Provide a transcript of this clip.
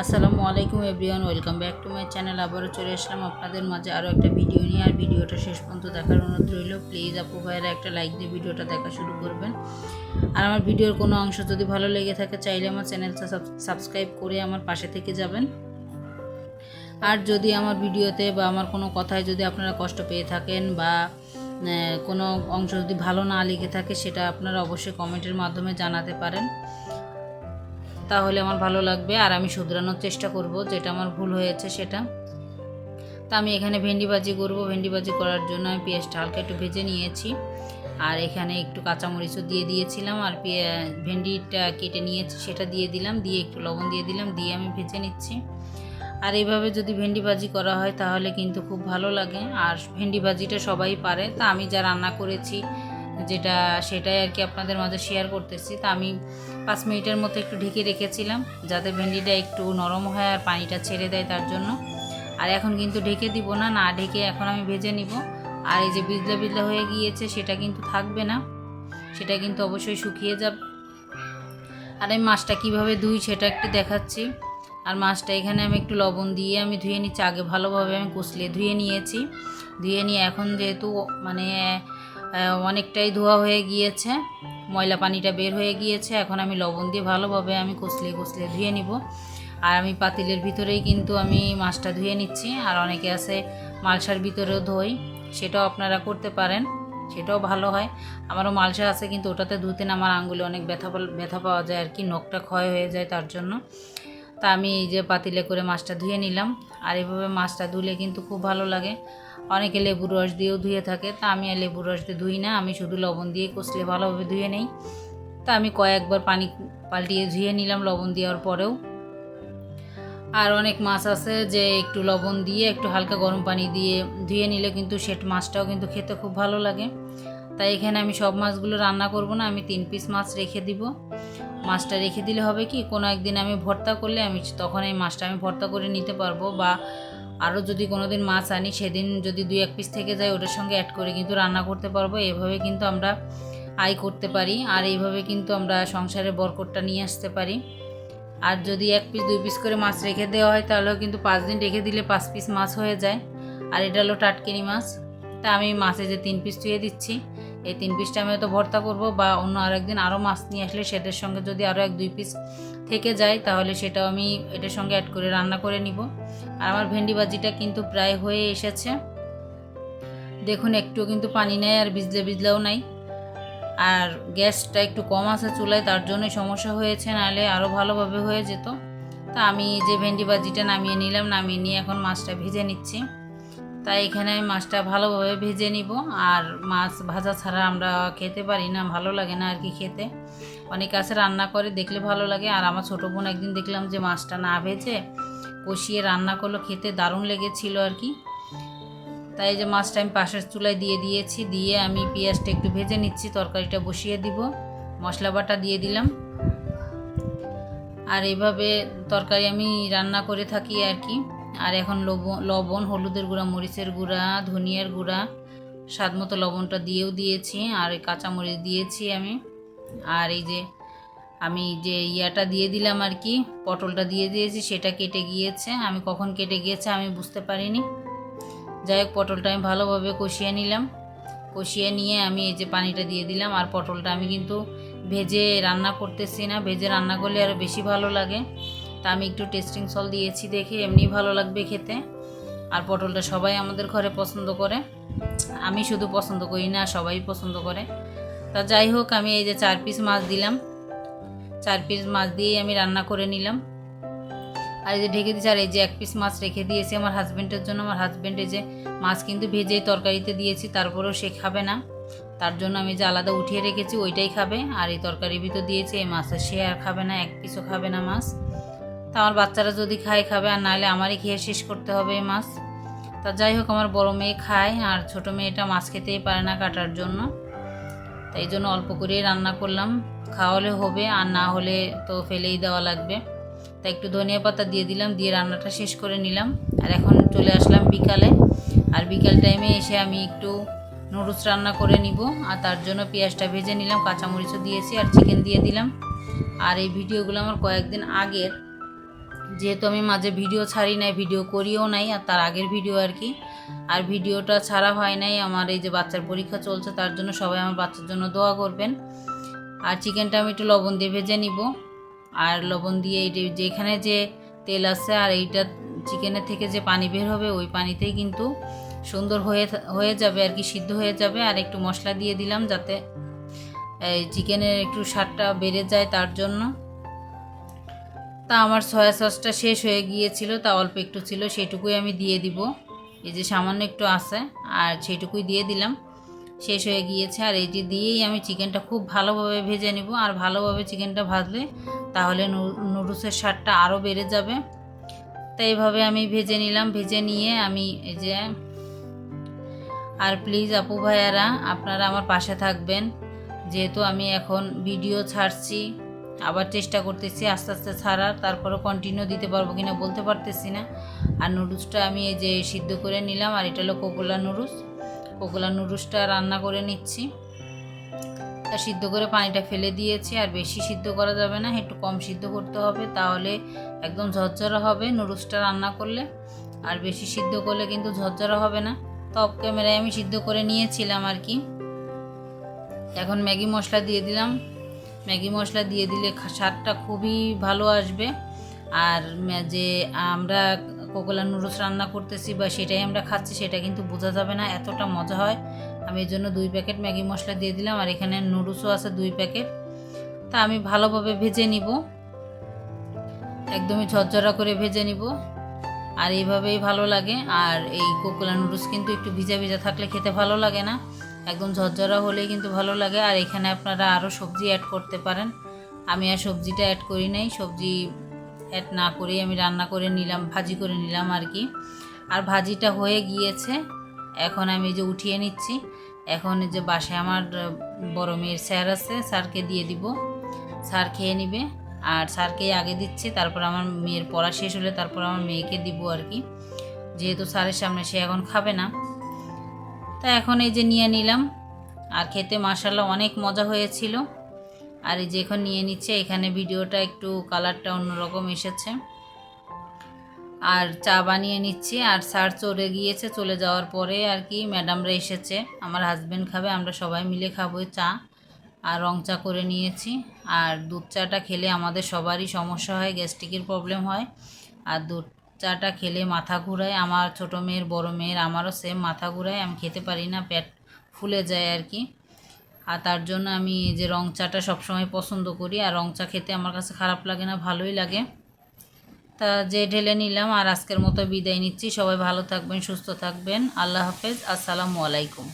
আসসালামু আলাইকুম everyone, welcome back to my channel. আবারও চলে আসলাম আপনাদের মাঝে আরও একটা ভিডিও নিয়ে। আর ভিডিওটা শেষ পর্যন্ত দেখার অনুরোধ রইল। প্লিজ আপু ভাইয়েরা একটা লাইক দিয়ে ভিডিওটা দেখা শুরু করবেন। আর আমার ভিডিওর কোনো অংশ যদি ভালো লেগে থাকে, চাইলে আমার চ্যানেলটা সাবস্ক্রাইব করে আমার পাশে থেকে যাবেন। আর যদি আমার ভিডিওতে বা আমার কোনো কথায় যদি আপনারা কষ্ট পেয়ে থাকেন বা কোনো অংশ যদি ভালো না লেগে থাকে, সেটা আপনারা অবশ্যই কমেন্টের মাধ্যমে জানাতে পারেন। তাহলে আমার ভালো লাগবে আর আমি শুধরানোর চেষ্টা করব যেটা আমার ভুল হয়েছে সেটা। তা আমি এখানে ভেন্ডি ভাজি করব। ভেন্ডি ভাজি করার জন্য আমি পেঁয়াজটা হালকা একটু ভেজে নিয়েছি। আর এখানে একটু কাঁচামরিচও দিয়ে দিয়েছিলাম আর ভেন্ডিটা কেটে নিয়েছি সেটা দিয়ে দিলাম, দিয়ে একটু লবণ দিয়ে দিলাম, দিয়ে আমি ভেজে নিচ্ছি। আর এইভাবে যদি ভেন্ডি ভাজি করা হয় তাহলে কিন্তু খুব ভালো লাগে। আর ভেন্ডি ভাজিটা সবাই পারে। তা আমি যা রান্না করেছি যেটা সেটাই আর কি আপনাদের মাঝে শেয়ার করতেছি। তা আমি পাঁচ মিনিটের মতো একটু ঢেকে রেখেছিলাম, যাতে ভেন্ডিটা একটু নরম হয় আর পানিটা ছেড়ে দেয় তার জন্য। আর এখন কিন্তু ঢেকে দিব না না ঢেকে এখন আমি ভেজে নিব। আর এই যে বিজলা বিজলা হয়ে গিয়েছে, সেটা কিন্তু থাকবে না। সেটা কিন্তু অবশ্যই শুকিয়ে যাবে। আর আমি মাছটা কীভাবে ধুই সেটা একটু দেখাচ্ছি। আর মাছটা এখানে আমি একটু লবণ দিয়ে আমি ধুয়ে নিচ্ছি। আগে ভালোভাবে আমি কুচলে ধুয়ে নিয়েছি। ধুয়ে নিয়ে এখন যেহেতু মানে অনেকটাই ধোয়া হয়ে গিয়েছে। ময়লা পানিটা বের হয়ে গিয়েছে। এখন আমি লবণ দিয়ে ভালোভাবে আমি কষলে কষলে ধুয়ে নিব। আর আমি পাতিলের ভিতরেই কিন্তু আমি মাছটা ধুয়ে নিচ্ছি। আর অনেকে আছে মালসার ভিতরেও ধোই। সেটাও আপনারা করতে পারেন। সেটাও ভালো হয়। আমারও মালসা আছে কিন্তু ওটাতে ধুতে না, আমার আঙ্গুলে অনেক ব্যথা ব্যথা পাওয়া যায় আর কি, নখটা ক্ষয় হয়ে যায় তার জন্য। তা আমি এই যে পাতিলে করে মাছটা ধুয়ে নিলাম। আর এভাবে মাছটা ধুলে কিন্তু খুব ভালো লাগে। অনেকে লেবুর রস দিয়েও ধুয়ে থাকে। তা আমি আর লেবুর রস দিয়ে ধুই না। আমি শুধু লবণ দিয়ে কষলে ভালোভাবে ধুয়ে নেই। তা আমি কয়েকবার পানি পাল্টিয়ে ধুয়ে নিলাম লবণ দেওয়ার পরেও। আর অনেক মাছ আছে যে একটু লবণ দিয়ে একটু হালকা গরম পানি দিয়ে ধুয়ে নিলে কিন্তু সেট মাছটাও কিন্তু খেতে খুব ভালো লাগে। তাই এখানে আমি সব মাছগুলো রান্না করব না। আমি তিন পিস মাছ রেখে দিব। মাছটা রেখে দিলে হবে কি, কোনো একদিন আমি ভর্তা করলে আমি তখন এই মাছটা আমি ভর্তা করে নিতে পারব বা আরও যদি কোনো দিন মাছ আনি, সেদিন যদি দুই এক পিস থেকে যায় ওটার সঙ্গে অ্যাড করে কিন্তু রান্না করতে পারব। এভাবে কিন্তু আমরা আয় করতে পারি আর এইভাবে কিন্তু আমরা সংসারের বরকটটা নিয়ে আসতে পারি। আর যদি এক পিস দুই পিস করে মাছ রেখে দেওয়া হয়, তাহলেও কিন্তু পাঁচ দিন রেখে দিলে পাঁচ পিস মাছ হয়ে যায়। আর এটা হলো টাটকিনি মাছ। তা আমি মাছে যে তিন পিস ধুয়ে দিচ্ছি এই তিন পিসটা আমি হয়তো ভর্তা করব বা অন্য আরেকদিন আরও মাছ নিয়ে আসলে সেটার সঙ্গে যদি আরও এক দুই পিস থেকে যায়, তাহলে সেটাও আমি এটার সঙ্গে অ্যাড করে রান্না করে নিব। আর আমার ভেন্ডি ভাজিটা কিন্তু প্রায় হয়ে এসেছে। দেখুন একটু কিন্তু পানি নেই আর ভিজলে ভিজলেও নাই। আর গ্যাসটা একটু কম আছে চুলায়, তার জন্যই সমস্যা হয়েছে, নাহলে আরও ভালোভাবে হয়ে যেত। তা আমি যে ভেন্ডি ভাজিটা নামিয়ে নিলাম, নামিয়ে নিয়ে এখন মাছটা ভেজে নিচ্ছি। তাই এখানে আমি মাছটা ভালোভাবে ভেজে নিব। আর মাছ ভাজা ছাড়া আমরা খেতে পারি না, ভালো লাগে না আর কি খেতে। অনেক আছে রান্না করে, দেখলে ভালো লাগে। আর আমার ছোটো বোন একদিন দেখলাম যে মাছটা না ভেজে কষিয়ে রান্না করল, খেতে দারুণ লেগেছিল আর কি। তাই যে মাছটা আমি পাশের চুলায় দিয়ে দিয়েছি, দিয়ে আমি পেঁয়াজটা একটু ভেজে নিচ্ছি, তরকারিটা বসিয়ে দিব। মশলা বাটা দিয়ে দিলাম। আর এইভাবে তরকারি আমি রান্না করে থাকি আর কি। আর এখন লবণ লবণ, হলুদের গুঁড়া, মরিচের গুঁড়া, ধনিয়ার গুঁড়া, স্বাদ মতো লবণটা দিয়েও দিয়েছি, আর এই কাঁচামরিচ দিয়েছি আমি। আর এই যে আমি যে ইয়াটা দিয়ে দিলাম আর কি, পটলটা দিয়ে দিয়েছি, সেটা কেটে গিয়েছে। আমি কখন কেটে গিয়েছে আমি বুঝতে পারিনি। যাই হোক, পটলটা আমি ভালোভাবে কষিয়ে নিলাম। কষিয়ে নিয়ে আমি এই যে পানিটা দিয়ে দিলাম, আর পটলটা আমি কিন্তু ভেজে রান্না করতেছি না। ভেজে রান্না করলে আরও বেশি ভালো লাগে। তা আমি একটু টেস্টিং সল দিয়েছি দেখে, এমনি ভালো লাগবে খেতে। আর পটলটা সবাই আমাদের ঘরে পছন্দ করে। আমি শুধু পছন্দ করি না, সবাই পছন্দ করে। তা যাই হোক, আমি এই যে চার পিস মাছ দিলাম। চার পিস মাছ দিয়েই আমি রান্না করে নিলাম। আর এই যে ঢেকে দিয়েছি, আর এই যে এক পিস মাছ রেখে দিয়েছি আমার হাজব্যান্ডের জন্য। আমার হাজব্যান্ড যে মাছ কিন্তু ভেজে তরকারিতে দিয়েছি, তারপরেও সে খাবে না। তার জন্য আমি যে আলাদা উঠিয়ে রেখেছি, ওইটাই খাবে। আর এই তরকারির ভিতর দিয়েছি এই মাছের সে আর খাবে না, এক পিসও খাবে না মাছ। তা আমার বাচ্চারা যদি খায়, খাবে, আর নাহলে আমারই খেয়ে শেষ করতে হবে এই মাছ। তা যাই হোক, আমার বড় মেয়ে খায়, আর ছোট মেয়েটা মাছ খেতেই পারে না কাটার জন্য। তাই জন্য অল্প করেই রান্না করলাম। খাওয়ালে হবে, আর না হলে তো ফেলেই দেওয়া লাগবে। তাই একটু ধনিয়া পাতা দিয়ে দিলাম, দিয়ে রান্নাটা শেষ করে নিলাম। আর এখন চলে আসলাম বিকালে। আর বিকাল টাইমে এসে আমি একটু নুডলস রান্না করে নিব। আর তার জন্য পেঁয়াজটা ভেজে নিলাম, কাঁচামরিচও দিয়েছি, আর চিকেন দিয়ে দিলাম। আর এই ভিডিওগুলো আমার কয়েকদিন আগের। যেহেতু আমি মাঝে ভিডিও ছাড়ি নাই ভিডিও করিও নাই, আর তার আগের ভিডিও আর কি। আর ভিডিওটা ছাড়া হয় নাই, আমার এই যে বাচ্চার পরীক্ষা চলছে, তার জন্য সবাই আমার বাচ্চার জন্য দোয়া করবেন। আর চিকেনটা আমি একটু লবণ দিয়ে ভেজে নিব। আর লবণ দিয়ে এই যেখানে যে তেল আছে, আর এইটা চিকেনের থেকে যে পানি বের হবে, ওই পানিতেই কিন্তু সুন্দর হয়ে হয়ে যাবে আর কি, সিদ্ধ হয়ে যাবে। আর একটু মশলা দিয়ে দিলাম যাতে চিকেনের একটু স্বাদটা বেড়ে যায় তার জন্য। তা আমার সয়া সসটা শেষ হয়ে গিয়েছিল, তা অল্প একটু ছিল সেটুকুই আমি দিয়ে দিব। এই যে সামান্য একটু আছে, আর সেটুকুই দিয়ে দিলাম। শেষ হয়ে গিয়েছে, আর এইটি দিয়েই আমি চিকেনটা খুব ভালোভাবে ভেজে নিব। আর ভালোভাবে চিকেনটা ভাজলে তাহলে নুডলসের স্বাদটা আরও বেড়ে যাবে। তাই এইভাবে আমি ভেজে নিলাম, ভেজে নিয়ে আমি এই যে, আর প্লিজ আপু ভাইয়ারা, আপনারা আমার পাশে থাকবেন। যেহেতু আমি এখন ভিডিও ছাড়ছি আবার চেষ্টা করতেছি আস্তে আস্তে ছাড়ার তারপরে কন্টিনিউ দিতে পারব কিনা বলতে পারতেছি না। আর নুডলসটা আমি এই যে সিদ্ধ করে নিলাম, আর এটা হলো কোকোলা নুডলস। কোকোলা নুডলসটা রান্না করে নিচ্ছি। তা সিদ্ধ করে পানিটা ফেলে দিয়েছি, আর বেশি সিদ্ধ করা যাবে না, একটু কম সিদ্ধ করতে হবে, তাহলে একদম ঝরঝরা হবে নুডলসটা রান্না করলে। আর বেশি সিদ্ধ করলে কিন্তু ঝরঝরা হবে না। টপ ক্যামেরায় আমি সিদ্ধ করে নিয়েছিলাম আর কি। এখন ম্যাগি মশলা দিয়ে দিলাম। ম্যাগি মশলা দিয়ে দিলে স্বাদটা খুবই ভালো আসবে। আর যে আমরা কোকোলা নুডলস রান্না করতেছি বা সেটাই আমরা খাচ্ছি, সেটা কিন্তু বোঝা যাবে না এতটা মজা হয়। আমি এর জন্য দুই প্যাকেট ম্যাগি মশলা দিয়ে দিলাম আর এখানে নুডলসও আছে দুই প্যাকেট। তা আমি ভালোভাবে ভেজে নিব। একদমই ঝরঝরা করে ভেজে নিব। আর এইভাবেই ভালো লাগে। আর এই কোকোলা নুডলস কিন্তু একটু ভিজা ভিজা থাকলে খেতে ভালো লাগে না। একদম ঝরঝরা হলেই কিন্তু ভালো লাগে। আর এখানে আপনারা আরও সবজি অ্যাড করতে পারেন। আমি আর সবজিটা অ্যাড করি নাই। সবজি অ্যাড না করেই আমি রান্না করে নিলাম, ভাজি করে নিলাম আর কি। আর ভাজিটা হয়ে গিয়েছে। এখন আমি যে উঠিয়ে নিচ্ছি। এখন যে বাসায় আমার বড় মেয়ের স্যার আছে, স্যারকে দিয়ে দিব। স্যার খেয়ে নিবে। আর স্যারকে আগে দিচ্ছি, তারপর আমার মেয়ের পড়া শেষ হলে তারপর আমার মেয়েকে দিব আর কি। যেহেতু স্যারের সামনে সে এখন খাবে না তা এখন এই যে নিয়ে নিলাম। আর খেতে মাসাল্লাহ অনেক মজা হয়েছিল। আর এই যে এখন নিয়ে নিচ্ছে, এখানে ভিডিওটা একটু কালারটা অন্যরকম এসেছে। আর চা বানিয়ে নিচ্ছি, আর স্যার চলে গিয়েছে, চলে যাওয়ার পরে আর কি ম্যাডামরা এসেছে। আমার হাজব্যান্ড খাবে, আমরা সবাই মিলে খাব চা। আর রং চা করে নিয়েছি। আর দুধ চাটা খেলে আমাদের সবারই সমস্যা হয় গ্যাস্ট্রিকের প্রবলেম হয়। আর দুধ চাটা খেলে মাথা ঘুরায়, আমার ছোটো মেয়ের, বড় মেয়ের আমারও সেম মাথা ঘুরায়, আমি খেতে পারি না, পেট ফুলে যায় আর কি। আর তার জন্য আমি যে রং চাটা সবসময় পছন্দ করি, আর রং চা খেতে আমার কাছে খারাপ লাগে না, ভালোই লাগে। তা যে ঢেলে নিলাম, আর আজকের মতো বিদায় নিচ্ছি, সবাই ভালো থাকবেন, সুস্থ থাকবেন, আল্লাহ হাফেজ, আসসালামু আলাইকুম।